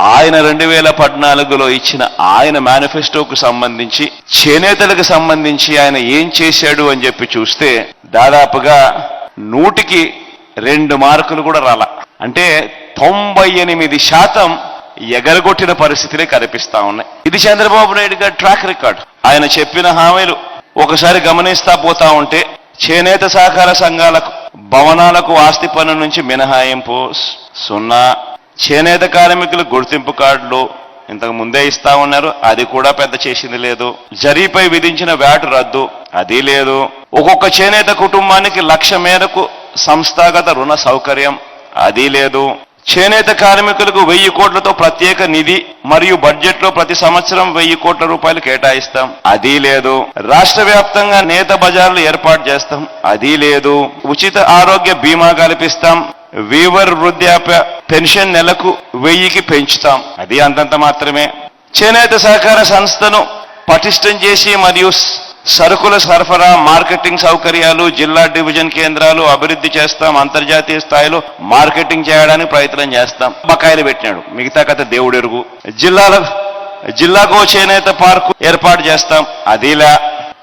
ఆయన రెండు వేల పద్నాలుగులో ఇచ్చిన ఆయన మేనిఫెస్టోకు సంబంధించి చేనేతలకు సంబంధించి ఆయన ఏం చేశాడు అని చెప్పి చూస్తే దాదాపుగా నూటికి రెండు మార్కులు కూడా రాల. అంటే తొంభై ఎనిమిది శాతం ఎగరగొట్టిన పరిస్థితులే కనిపిస్తా ఉన్నాయి. ఇది చంద్రబాబు నాయుడు గారి ట్రాక్ రికార్డ్ ఆయన చెప్పిన హామీలు ఒకసారి గమనిస్తా పోతా ఉంటే చేనేత సహకార సంఘాలకు భవనాలకు ఆస్తి పన్ను నుంచి మినహాయింపు సున్నా చేనేత కార్మికుల గుర్తింపు కార్డులు ఇంతకు ముందే ఇస్తా ఉన్నారు. అది కూడా పెద్ద చేసింది లేదు. జరీపై విధించిన వ్యాటు రద్దు అది లేదు. ఒక్కొక్క చేనేత కుటుంబానికి లక్ష మేరకు సంస్థాగత రుణ సౌకర్యం అది లేదు. చేనేత కార్మికులకు వెయ్యి కోట్లతో ప్రత్యేక నిధి మరియు బడ్జెట్లో ప్రతి సంవత్సరం వెయ్యి కోట్ల రూపాయలు కేటాయిస్తాం. అది లేదు. రాష్ట్ర వ్యాప్తంగా నేత బజార్లు ఏర్పాటు చేస్తాం. అది లేదు. ఉచిత ఆరోగ్య బీమా కల్పిస్తాం. వీవర్ వృద్ధాప్య పెన్షన్ నెలకు వెయ్యికి పెంచుతాం. అది అంతంత మాత్రమే. చేనేత సహకార సంస్థను పటిష్టం చేసి మరియు సరుకుల సరఫరా మార్కెటింగ్ సౌకర్యాలు జిల్లా డివిజన్ కేంద్రాలు అభివృద్ధి చేస్తాం. అంతర్జాతీయ స్థాయిలో మార్కెటింగ్ చేయడానికి ప్రయత్నం చేస్తాం. బకాయిలు పెట్టినాడు. మిగతా కథ దేవుడెరుగు. జిల్లాల జిల్లాకో చేనేత పార్కు ఏర్పాటు చేస్తాం. అదిలా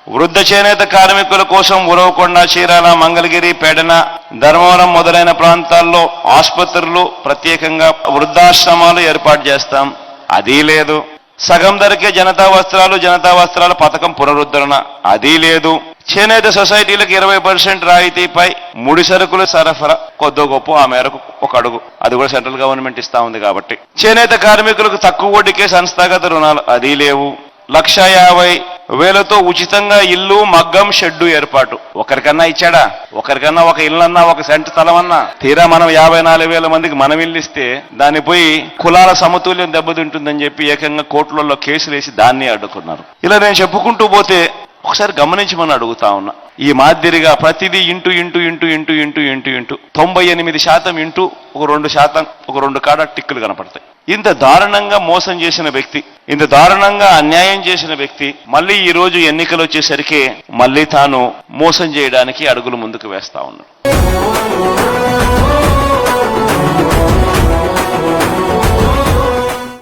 వృద్ధ చేనేత కార్మికుల కోసం ఉరవకొండ చీరాల మంగళగిరి పెడన ధర్మవరం మొదలైన ప్రాంతాల్లో ఆసుపత్రులు ప్రత్యేకంగా వృద్ధాశ్రమాలు ఏర్పాటు చేస్తాం. అది లేదు. సగం ధరకే జనతా వస్త్రాలు జనతా వస్త్రాల పథకం పునరుద్ధరణ. అది లేదు. చేనేత సొసైటీలకు ఇరవై పర్సెంట్ రాయితీపై ముడి సరుకుల సరఫరా కొద్దో గొప్ప ఆ మేరకు ఒక అడుగు. అది కూడా సెంట్రల్ గవర్నమెంట్ ఇస్తా ఉంది కాబట్టి. చేనేత కార్మికులకు తక్కువ వడ్డీకే సంస్థాగత రుణాలు అది లేవు. లక్ష యాభై వేలతో ఉచితంగా ఇల్లు మగ్గం షెడ్డు ఏర్పాటు. ఒకరికన్నా ఇచ్చాడా? ఒకరికన్నా ఒక ఇల్లన్నా ఒక సెంట్ స్థలమన్నా తీరా మనం యాభై నాలుగు వేల మందికి మనం ఇల్లు ఇస్తే దాన్ని పోయి కులాల సమతుల్యం దెబ్బతింటుందని చెప్పి ఏకంగా కోర్టులలో కేసులు వేసి దాన్ని అడ్డుకున్నారు. ఇలా నేను చెప్పుకుంటూ పోతే ఒకసారి గమనించమని అడుగుతా ఉన్నా. ఈ మాదిరిగా ప్రతిదీ into into into into into into into తొంభై ఎనిమిది శాతం ఇంటూ ఒక రెండు శాతం ఒక రెండు కాడ టిక్కులు కనపడతాయి. ఇంత దారుణంగా మోసం చేసిన వ్యక్తి ఇంత దారుణంగా అన్యాయం చేసిన వ్యక్తి మళ్ళీ ఈ రోజు ఎన్నికలు వచ్చేసరికి మళ్ళీ తాను మోసం చేయడానికి అడుగులు ముందుకు వేస్తా ఉన్నాడు.